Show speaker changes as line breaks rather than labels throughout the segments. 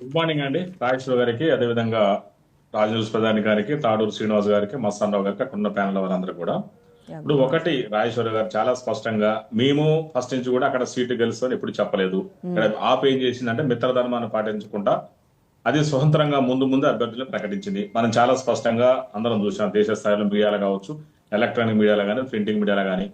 Good morning అండి రాజేశ్వర గారికి అదేవిధంగా రాజన్యూస్ ప్రధాని గారికి తాడూరు శ్రీనివాస్ గారికి మస్తానరావు గారికి అక్కడ ఉన్న ప్యానల్ వారందరూ కూడా. ఇప్పుడు ఒకటి రాజేశ్వర గారు చాలా స్పష్టంగా మేము ఫస్ట్ నుంచి కూడా అక్కడ సీటు గెలుస్తామని ఎప్పుడు చెప్పలేదు. ఇక్కడ ఆప్ ఏం చేసిందంటే మిత్రధర్మాన్ని పాటించకుండా అది స్వతంత్రంగా ముందు ముందు అభ్యర్థులను ప్రకటించింది. మనం చాలా స్పష్టంగా అందరం చూసాం దేశ స్థాయిలో మీడియాలో కావచ్చు ఎలక్ట్రానిక్ మీడియాలో కానీ ప్రింటింగ్ మీడియాలో కానీ.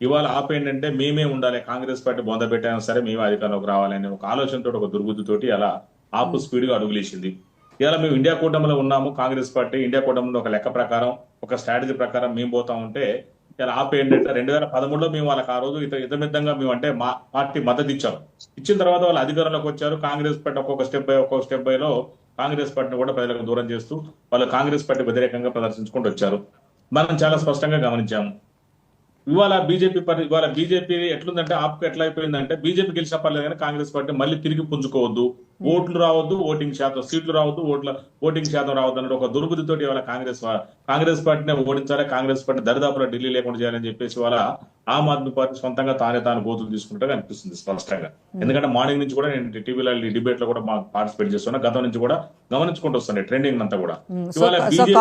ఇవాళ ఆప్ ఏంటంటే మేమే ఉండాలి కాంగ్రెస్ పార్టీ బొంద పెట్టైనా సరే మేమే అధికారంలోకి రావాలని ఒక ఆలోచనతో ఒక దుర్బుద్ధితోటి అలా ఆప్ స్పీడ్గా అడుగులేసింది. ఇలా మేము ఇండియా కూటమిలో ఉన్నాము కాంగ్రెస్ పార్టీ ఇండియా కూటమిలో ఒక లెక్క ప్రకారం ఒక స్ట్రాటజీ ప్రకారం మేము పోతా ఉంటే ఇలా ఆప్ ఏంటంటే రెండు వేల పదమూడులో మేము వాళ్ళకి ఆ రోజు ఇత ఇతమిద్దంగా మేము అంటే మా పార్టీ మద్దతు ఇచ్చాం. ఇచ్చిన తర్వాత వాళ్ళు అధికారంలోకి వచ్చారు కాంగ్రెస్ పార్టీ ఒక్కొక్క స్టెప్ బై ఒక్కొక్క స్టెప్ బై లో కాంగ్రెస్ పార్టీని కూడా ప్రజలకు దూరం చేస్తూ వాళ్ళు కాంగ్రెస్ పార్టీ వ్యతిరేకంగా ప్రదర్శించుకుంటూ వచ్చారు. మనం చాలా స్పష్టంగా గమనించాము. ఇవాళ బీజేపీ పరి ఇవాళ బీజేపీ ఎట్లుందంటే ఆప్కు ఎట్లా అయిపోయిందంటే బీజేపీ గెలిచిన పర్లేదు కానీ కాంగ్రెస్ పార్టీ మళ్ళీ తిరిగి పుంజుకోవద్దు. ఓట్లు రావద్దు ఓటింగ్ శాతం సీట్లు రావద్దు ఓట్ల ఓటింగ్ శాతం రావద్దు అన్నట్టు ఒక దుర్బుద్ధితోటి ఇవాళ కాంగ్రెస్ కాంగ్రెస్ పార్టీని ఓడించాలి కాంగ్రెస్ పార్టీ దరిదాపులో ఢిల్లీ లేకుండా చేయాలని చెప్పేసి ఇవాళ ఆమ్ ఆద్మీ పార్టీ సొంతంగా తానే తాను గోతులు తీసుకుంటే అనిపిస్తుంది స్పష్టంగా. ఎందుకంటే మార్నింగ్ నుంచి కూడా నేను టీవీలో డిబేట్లో కూడా పార్టిసిపేట్ చేస్తున్నా. గతం నుంచి కూడా గమనించుకుంటూ వస్తాను ట్రెండింగ్ అంతా కూడా.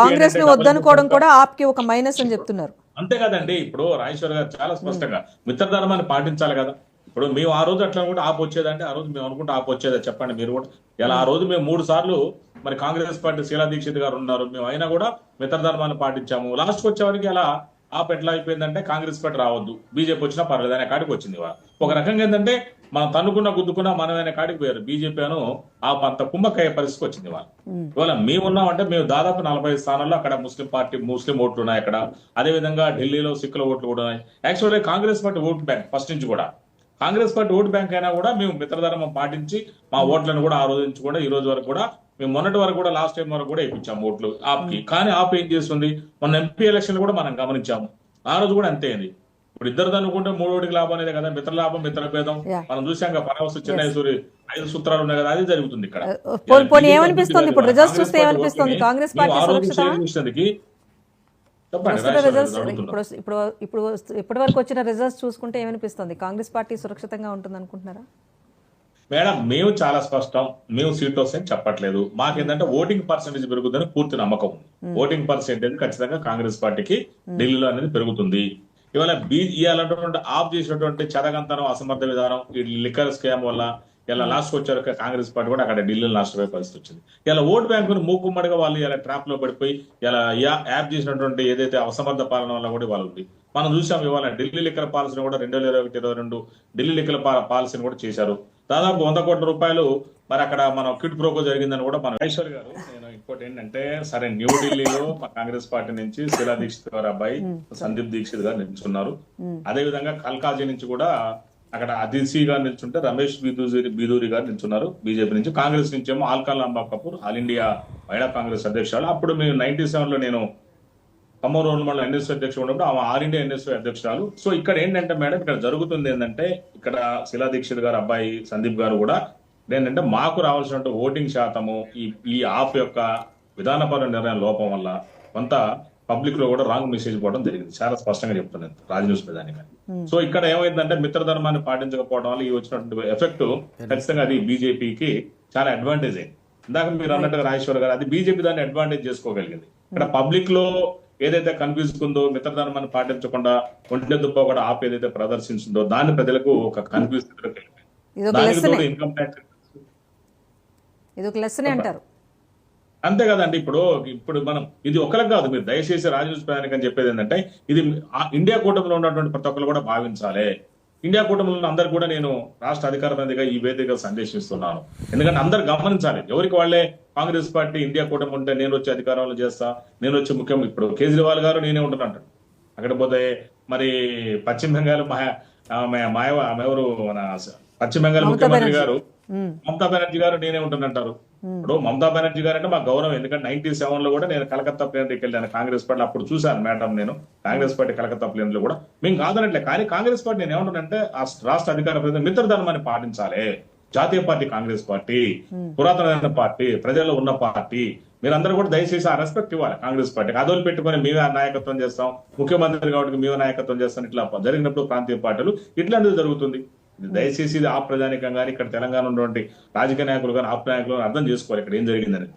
కాంగ్రెస్ వద్దనుకోవడం కూడా ఆప్కి ఒక మైనస్ అని చెప్తున్నారు.
అంతే కదండి ఇప్పుడు రాజేశ్వర్ గారు చాలా స్పష్టంగా మిత్రధర్మాన్ని పాటించాలి కదా. ఇప్పుడు మేము ఆ రోజు అట్లా అనుకుంటే ఆపు వచ్చేదంటే ఆ రోజు మేము అనుకుంటే ఆపు వచ్చేదా చెప్పండి మీరు కూడా. ఇలా ఆ రోజు మేము మూడు సార్లు మరి కాంగ్రెస్ పార్టీ శీలా దీక్షిత్ గారు ఉన్నారు. మేము అయినా కూడా మిత్రధర్మాన్ని పాటించాము. లాస్ట్ వచ్చేవరకు అలా ఆప్ ఎట్లా అయిపోయిందంటే కాంగ్రెస్ పార్టీ రావద్దు. బీజేపీ వచ్చినా పర్లేదు అనే కాడికి వచ్చింది ఒక రకంగా ఏంటంటే మనం తన్నుకున్న గుద్దుకున్నా మనమైన కాడికి పోయారు. బీజేపీ అను ఆ అంత కుమ్మక్కయ్యే పరిస్థితికి వచ్చింది ఇవాళ. ఇవాళ మేము ఉన్నామంటే మేము దాదాపు నలభై స్థానాల్లో అక్కడ ముస్లిం పార్టీ ముస్లిం ఓట్లు ఉన్నాయి అక్కడ. అదే విధంగా ఢిల్లీలో సిక్కుల ఓట్లు కూడా ఉన్నాయి. Actually Congress party vote bank first నుంచి కూడా. కాంగ్రెస్ పార్టీ ఓటు బ్యాంక్ అయినా కూడా మేము మిత్రధర్మం పాటించి మా ఓట్లను కూడా ఆ రోజు నుంచి కూడా ఈ రోజు వరకు కూడా మేము మొన్నటి వరకు కూడా లాస్ట్ టైం వరకు కూడా ఇప్పించాము ఓట్లు ఆప్కి. కానీ ఆప్ ఏం చేస్తుంది? మొన్న ఎంపీ ఎలక్షన్ కూడా మనం గమనించాము. ఆ రోజు కూడా అంతే అయింది. ఇప్పుడు ఇద్దరు అనుకుంటే మూడోటికి లాభం అనేది కదా మిత్ర లాభం మిత్ర భేదం. మనం చూసాం కదా పరవస్తు చెన్నై సూరి ఐదు సూత్రాలు ఉన్నాయి కదా అది జరుగుతుంది ఇక్కడ.
పోనీ
ఇలా
ఏమనిపిస్తుంది? ఇప్పుడు రిజల్ట్స్ చూస్తే ఏమనిపిస్తుంది? కాంగ్రెస్ పార్టీ
అడుగుతున్నారు.
ఇప్పుడు ఇప్పుడు ఇప్పుడు ఇప్పటి వరకు వచ్చిన రిజల్ట్స్ చూసుకుంటే ఏమనిపిస్తుంది? కాంగ్రెస్ పార్టీ సురక్షితంగా ఉంటుంది అనుకుంటున్నారా?
మేడం మేము చాలా స్పష్టం. మేము సీట్ వస్తాయని చెప్పట్లేదు. మాకేంటంటే ఓటింగ్ పర్సెంటేజ్ పెరుగుతుందని పూర్తి నమ్మకం ఉంది. ఓటింగ్ పర్సెంటేజ్ ఖచ్చితంగా కాంగ్రెస్ పార్టీకి ఢిల్లీలో అనేది పెరుగుతుంది. ఇవాళ బీ ఇవాళటువంటి ఆఫ్ చేసినటువంటి చదగంతనం అసమర్థ విధానం ఈ లిక్కర్ స్కామ్ వల్ల ఇలా లాస్ట్ వచ్చారు కాంగ్రెస్ పార్టీ కూడా అక్కడ ఢిల్లీలో నష్టపోయే పరిస్థితి వచ్చింది ఇలా ఓటు బ్యాంకును మూకుమ్మడిగా వాళ్ళు ఇలా ట్రాప్లో పడిపోయి ఇలా యాప్ చేసినటువంటి ఏదైతే అసమర్థ పాలన వల్ల కూడా వాళ్ళు ఉంది. మనం చూసాం ఇవాళ ఢిల్లీ లిక్కర్ పాలసీని కూడా రెండు వేల ఇరవై ఒకటి ఇరవై రెండు ఢిల్లీ లిక్కర్ పాలసీని కూడా చేశారు. దాదాపు వంద కోట్ల రూపాయలు మరి అక్కడ మన కిట్ ప్రోకో జరిగిందని కూడా మన ఐశ్వర్ గారు నేను ఇంకోటి ఏంటంటే సరే న్యూఢిల్లీలో మా కాంగ్రెస్ పార్టీ నుంచి శీలా దీక్షిత్ గారు అబ్బాయి సందీప్ దీక్షిత్ గారు నిల్చున్నారు. అదే విధంగా కల్కాజీ నుంచి కూడా అక్కడ అదిసి గారు నిల్చుంటే రమేష్ బిదూరి బిదూరి గారు నిల్చున్నారు బీజేపీ నుంచి. కాంగ్రెస్ నుంచి ఏమో ఆల్కాల్ అంబా కపూర్ ఆల్ ఇండియా మహిళా కాంగ్రెస్ అధ్యక్షురాలు. అప్పుడు మేము నైన్టీ సెవెన్లో నేను ఖమ్మం రోడ్ మండలం ఎన్ఎస్ఓ అధ్యక్షుడు ఉన్నప్పుడు ఆమె ఆల్ ఇండియా ఎన్ఎస్ఓ అధ్యక్షురాలు. సో ఇక్కడ ఏంటంటే మేడం ఇక్కడ జరుగుతుంది ఏంటంటే ఇక్కడ శిలా దీక్షిత్ గారు అబ్బాయి సందీప్ గారు కూడా ఏంటంటే మాకు రావాల్సిన ఓటింగ్ శాతము ఈ ఈ ఆఫ్ యొక్క విధానపర నిర్ణయం లోపం వల్ల కొంత పబ్లిక్లో కూడా రాంగ్ మెసేజ్ పోవడం జరిగింది. చాలా స్పష్టంగా చెప్తున్నాను రాజ్ న్యూస్ ప్రధాని గారు. సో ఇక్కడ ఏమైందంటే మిత్రధర్మాన్ని పాటించకపోవడం వల్ల ఈ వచ్చినటువంటి ఎఫెక్ట్ ఖచ్చితంగా అది బీజేపీకి చాలా అడ్వాంటేజ్ అయింది ఇందాక మీరు అన్నట్టుగా రాజేశ్వర్ గారు అది బీజేపీ దాన్ని అడ్వాంటేజ్ చేసుకోగలిగింది. ఇక్కడ పబ్లిక్లో ఏదైతే కన్ఫ్యూజ్ ఉందో మిత్రధర్మాన్ని పాటించకుండా ఒంటె దుబ్బ కూడా ఆప్ ఏదైతే ప్రదర్శించిందో దాన్ని ప్రజలకు ఒక కన్ఫ్యూజ్ ఇన్కమ్ ట్యాక్స్
అంటారు.
అంతే కదండి ఇప్పుడు ఇప్పుడు మనం ఇది ఒకరికి కాదు మీరు దయచేసి రాజనీతి ప్రయాణిక అని చెప్పేది ఏంటంటే ఇది ఇండియా కూటమిలో ఉన్నటువంటి ప్రతి ఒక్కరు కూడా భావించాలి. ఇండియా కూటమిలో అందరు కూడా నేను రాష్ట్ర అధికార ప్రతినిధిగా ఈ వేదికగా సందేశిస్తున్నాను. ఎందుకంటే అందరు గమనించాలి. ఎవరికి వాళ్ళే కాంగ్రెస్ పార్టీ ఇండియా కూటమి ఉంటే నేను వచ్చి అధికారంలో చేస్తా నేను వచ్చి ముఖ్యం ఇప్పుడు కేజ్రీవాల్ గారు నేనే ఉంటున్నాను. అక్కడ పోతే మరి పశ్చిమ బెంగాల్ మహా ఆమె మాయ ఆమె ఎవరు? మన పశ్చిమ బెంగాల్ ముఖ్యమంత్రి. గారు మమతా బెనర్జీ గారు నేనే ఉంటానంటారు ఇప్పుడు మమతా బెనర్జీ గారు అంటే మా గౌరవం. ఎందుకంటే నైన్టీ సెవెన్లో కూడా నేను కలకత్తా ప్లేన్కి వెళ్ళాను. కాంగ్రెస్ పార్టీ అప్పుడు చూశాను మేడం నేను. కాంగ్రెస్ పార్టీ కలకత్తా ప్లేన్లో కూడా. మేము కాదనట్లే. కానీ కాంగ్రెస్ పార్టీ నేను ఏమంటానంటే ఆ రాష్ట్ర అధికార ప్రతినిధి మిత్రధర్మాన్ని పాటించాలి. జాతీయ పార్టీ కాంగ్రెస్ పార్టీ పురాతనమైన పార్టీ ప్రజల్లో ఉన్న పార్టీ. మీరందరూ కూడా దయచేసి ఆ రెస్పెక్ట్ ఇవ్వాలి కాంగ్రెస్ పార్టీకి. అదోలు పెట్టుకొని మేమే ఆ నాయకత్వం చేస్తాం. ముఖ్యమంత్రి కాబట్టి మేమే నాయకత్వం చేస్తాం. ఇట్లా జరిగినప్పుడు ప్రాంతీయ పార్టీలు ఇట్లాంటిది జరుగుతుంది. దయచేసి ఇది ఆ ప్రజానికం కానీ ఇక్కడ తెలంగాణ ఉన్నటువంటి రాజకీయ నాయకులు కానీ ఆప్ నాయకులు కానీ అర్థం చేసుకోవాలి ఇక్కడ ఏం జరిగిందని.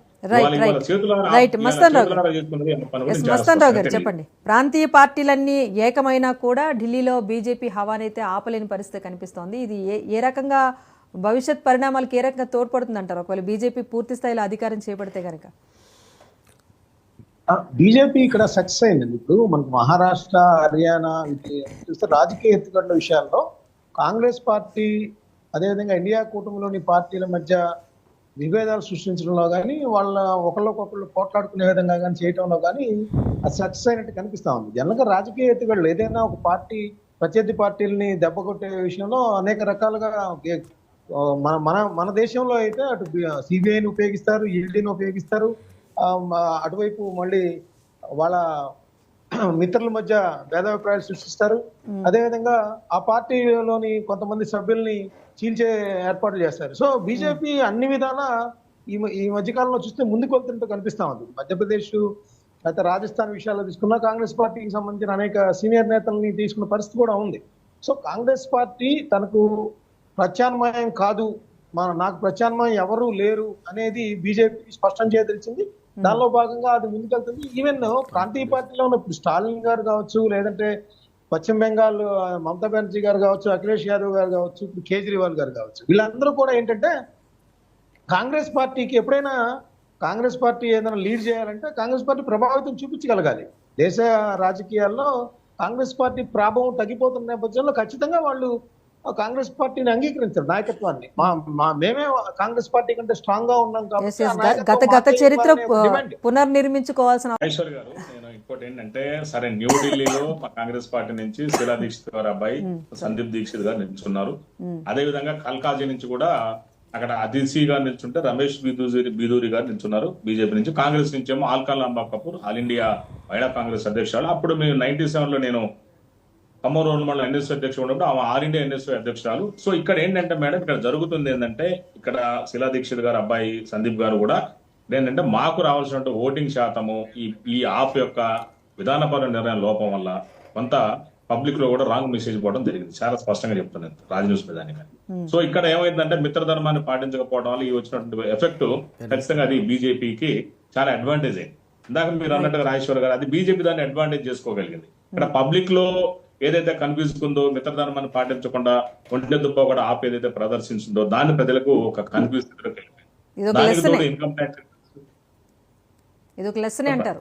గారు. చెప్పండి. ప్రాంతీయ పార్టీలన్నీ ఏకమైనా కూడా ఢిల్లీలో బీజేపీ హవానైతే ఆపలేని పరిస్థితి కనిపిస్తోంది. ఇది ఏ ఏ రకంగా భవిష్యత్ పరిణామాలకు ఏ రకంగా తోడ్పడుతుంది అంటారు ఒకవేళ బీజేపీ పూర్తి స్థాయిలో అధికారం చేపడితే కనుక
బీజేపీ ఇక్కడ సక్సెస్ అయిందండి. ఇప్పుడు మనకు మహారాష్ట్ర హర్యానా ఇది చూస్తే రాజకీయ ఎత్తుగడల విషయాల్లో కాంగ్రెస్ పార్టీ అదేవిధంగా ఇండియా కూటమిలోని పార్టీల మధ్య విభేదాలు సృష్టించడంలో కానీ వాళ్ళ ఒకళ్ళకొకళ్ళు పోట్లాడుకునే విధంగా కానీ చేయడంలో కానీ అది సక్సెస్ అయినట్టు కనిపిస్తా ఉంది. జనరల్గా రాజకీయ ఎత్తుగడలు ఏదైనా ఒక పార్టీ ప్రత్యర్థి పార్టీలని దెబ్బ కొట్టే విషయంలో అనేక రకాలుగా మన మన మన దేశంలో అయితే అటు సిబిఐని ఉపయోగిస్తారు ఈడీని ఉపయోగిస్తారు. అటువైపు మళ్ళీ వాళ్ళ మిత్రుల మధ్య భేదాభిప్రాయాలు సృష్టిస్తారు. అదేవిధంగా ఆ పార్టీలోని కొంతమంది సభ్యుల్ని చీల్చే ఏర్పాట్లు చేస్తారు. సో బీజేపీ అన్ని విధాల ఈ ఈ మధ్యకాలంలో చూస్తే ముందుకు వెళ్తున్నట్టు కనిపిస్తా ఉంది. మధ్యప్రదేశ్ అయితే రాజస్థాన్ విషయాల్లో తీసుకున్నా కాంగ్రెస్ పార్టీకి సంబంధించిన అనేక సీనియర్ నేతల్ని తీసుకున్న పరిస్థితి కూడా ఉంది. సో కాంగ్రెస్ పార్టీ తనకు ప్రత్యామ్నాయం కాదు. మన నాకు ప్రత్యామ్నాయం ఎవరు లేరు అనేది బీజేపీ స్పష్టం చేయదలిచింది దానిలో భాగంగా అది ముందుకెళ్తుంది. ఈవెన్ ప్రాంతీయ పార్టీలో ఉన్న ఇప్పుడు స్టాలిన్ గారు కావచ్చు లేదంటే పశ్చిమ బెంగాల్ మమతా బెనర్జీ గారు కావచ్చు అఖిలేష్ యాదవ్ గారు కావచ్చు ఇప్పుడు కేజ్రీవాల్ గారు కావచ్చు వీళ్ళందరూ కూడా ఏంటంటే కాంగ్రెస్ పార్టీకి ఎప్పుడైనా కాంగ్రెస్ పార్టీ ఏదైనా లీడ్ చేయాలంటే కాంగ్రెస్ పార్టీ ప్రభావితం చూపించగలగాలి. దేశ రాజకీయాల్లో కాంగ్రెస్ పార్టీ ప్రభావం తగ్గిపోతున్న నేపథ్యంలో ఖచ్చితంగా వాళ్ళు కాంగ్రెస్ పార్టీని అంగీకరించారు నాయకత్వాన్ని. మా మా మేమే కాంగ్రెస్ పార్టీ కంటే స్ట్రాంగ్గా ఉన్నాం కాబట్టి
గత చరిత్ర. పునర్నిర్మించుకోవాల్సిన
ఐశ్వర్ గారు నేను ఇంకోటి ఏంటంటే సరే న్యూఢిల్లీలో మా కాంగ్రెస్ పార్టీ నుంచి శీలా దీక్షిత్ గారి అబ్బాయి సందీప్ దీక్షిత్ గారు నిల్చున్నారు. అదే విధంగా కల్కాజీ నుంచి కూడా అక్కడ అదిసి గారు నిల్చుంటే రమేష్ బిదూరి బిదూరి గారు నిల్చున్నారు బీజేపీ నుంచి. కాంగ్రెస్ నుంచి ఏమో ఆల్కాల్ అంబా కపూర్ ఆల్ ఇండియా మహిళా కాంగ్రెస్ అధ్యక్షురాలు. అప్పుడు మేము నైన్టీ సెవెన్లో నేను ఖమ్మం రోడ్ మండలం ఎన్ఎస్ఓ అధ్యక్షుడు ఉన్నప్పుడు ఆమె ఆల్ ఇండియా ఎన్ఎస్ఓ అధ్యక్షురాలు. సో ఇక్కడ ఏంటంటే మేడం ఇక్కడ జరుగుతుంది ఏంటంటే ఇక్కడ శిలా దీక్షిత్ గారు అబ్బాయి సందీప్ గారు కూడా ఏంటంటే మాకు రావాల్సిన ఓటింగ్ శాతము ఈ ఈ ఆప్ యొక్క విధానపర నిర్ణయం లోపం వల్ల కొంత పబ్లిక్లో కూడా రాంగ్ మెసేజ్ పోవడం జరిగింది. చాలా స్పష్టంగా చెప్తున్నాను రాజ్ న్యూస్ మీద సో ఇక్కడ ఏమైందంటే మిత్రధర్మాన్ని పాటించకపోవడం వల్ల ఈ వచ్చినటువంటి ఎఫెక్ట్ ఖచ్చితంగా అది బీజేపీకి చాలా అడ్వాంటేజ్ అయింది ఇందాక మీరు అన్నట్టుగా రాజేశ్వర్ గారు అది బీజేపీ దాన్ని అడ్వాంటేజ్ చేసుకోగలిగింది. ఇక్కడ పబ్లిక్లో ఏదైతే కన్ఫ్యూజ్ మిత్రధర్మాన్ని పాటించకుండా ఒంటె దుబ్బ కూడా ఆప్ ఏదైతే ప్రదర్శించిందో దాన్ని ప్రజలకు ఒక కన్ఫ్యూజ్ ఇన్కమ్ ట్యాక్స్
అంటారు.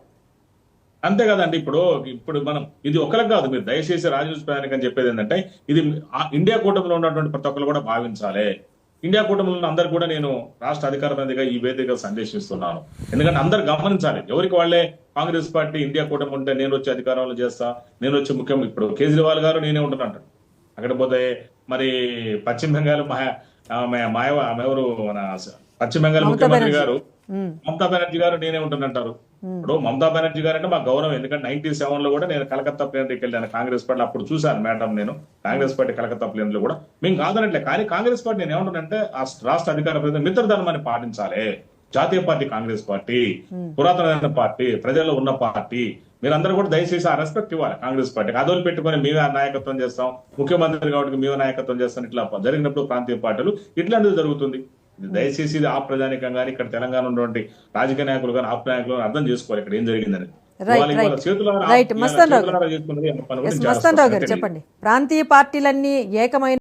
అంతే కదండి ఇప్పుడు ఇప్పుడు మనం ఇది ఒకరికి కాదు మీరు దయచేసి రాజనీతి ప్రయాణిక అని చెప్పేది ఏంటంటే ఇది ఇండియా కూటమిలో ఉన్నటువంటి ప్రతి ఒక్కరు కూడా భావించాలి. ఇండియా కూటమిలో ఉన్న అందరు కూడా నేను రాష్ట్ర అధికార ఈ వేదికగా సందేశిస్తున్నాను. ఎందుకంటే అందరు గమనించాలి ఎవరికి వాళ్ళే కాంగ్రెస్ పార్టీ ఇండియా కూటమి ఉంటే నేను వచ్చి అధికారంలో చేస్తా నేను వచ్చి ముఖ్యం ఇప్పుడు కేజ్రీవాల్ గారు నేనే ఉంటున్నాను అక్కడ పోతే మరి పశ్చిమ బెంగాల్ ఆమె ఎవరు? మన పశ్చిమ బెంగాల్ ముఖ్యమంత్రి. గారు.
మ్మ్.
మమతా బెనర్జీ గారు నేనే ఉంటున్నంటారు. ఇప్పుడు మమతా బెనర్జీ గారు అంటే మా గౌరవం. ఎందుకంటే నైన్టీ సెవెన్లో కూడా నేను కలకత్తా ప్లేనరీకి వెళ్ళాను. కాంగ్రెస్ పార్టీ అప్పుడు చూశాను మేడం నేను. కాంగ్రెస్ పార్టీ కలకత్తా ప్లేనరీలో కూడా. మేము కాదనట్లే. కానీ కాంగ్రెస్ పార్టీ నేను ఏమంటానంటే ఆ రాష్ట్ర అధికార ప్రతినిధి మిత్రధర్మాన్ని పాటించాలి. జాతీయ పార్టీ కాంగ్రెస్ పార్టీ పురాతనమైన పార్టీ ప్రజల్లో ఉన్న పార్టీ మీరందరూ కూడా దయచేసి ఆ రెస్పెక్ట్ ఇవ్వాలి. కాంగ్రెస్ పార్టీకి అదోలు పెట్టుకొని మేమే నాయకత్వం చేస్తాం. ముఖ్యమంత్రి కాబట్టి మేమే నాయకత్వం చేస్తాం. ఇట్లా జరిగినప్పుడు ప్రాంతీయ పార్టీలు ఇట్లాంటిది జరుగుతుంది. దయచేసి ఇది ఆ ప్రజానికం కానీ ఇక్కడ తెలంగాణ ఉన్నటువంటి రాజకీయ నాయకులు కానీ ఆప్ నాయకులు కానీ అర్థం చేసుకోవాలి ఇక్కడ ఏం జరిగిందని.
చెప్పండి. ప్రాంతీయ పార్టీలన్నీ ఏకమైన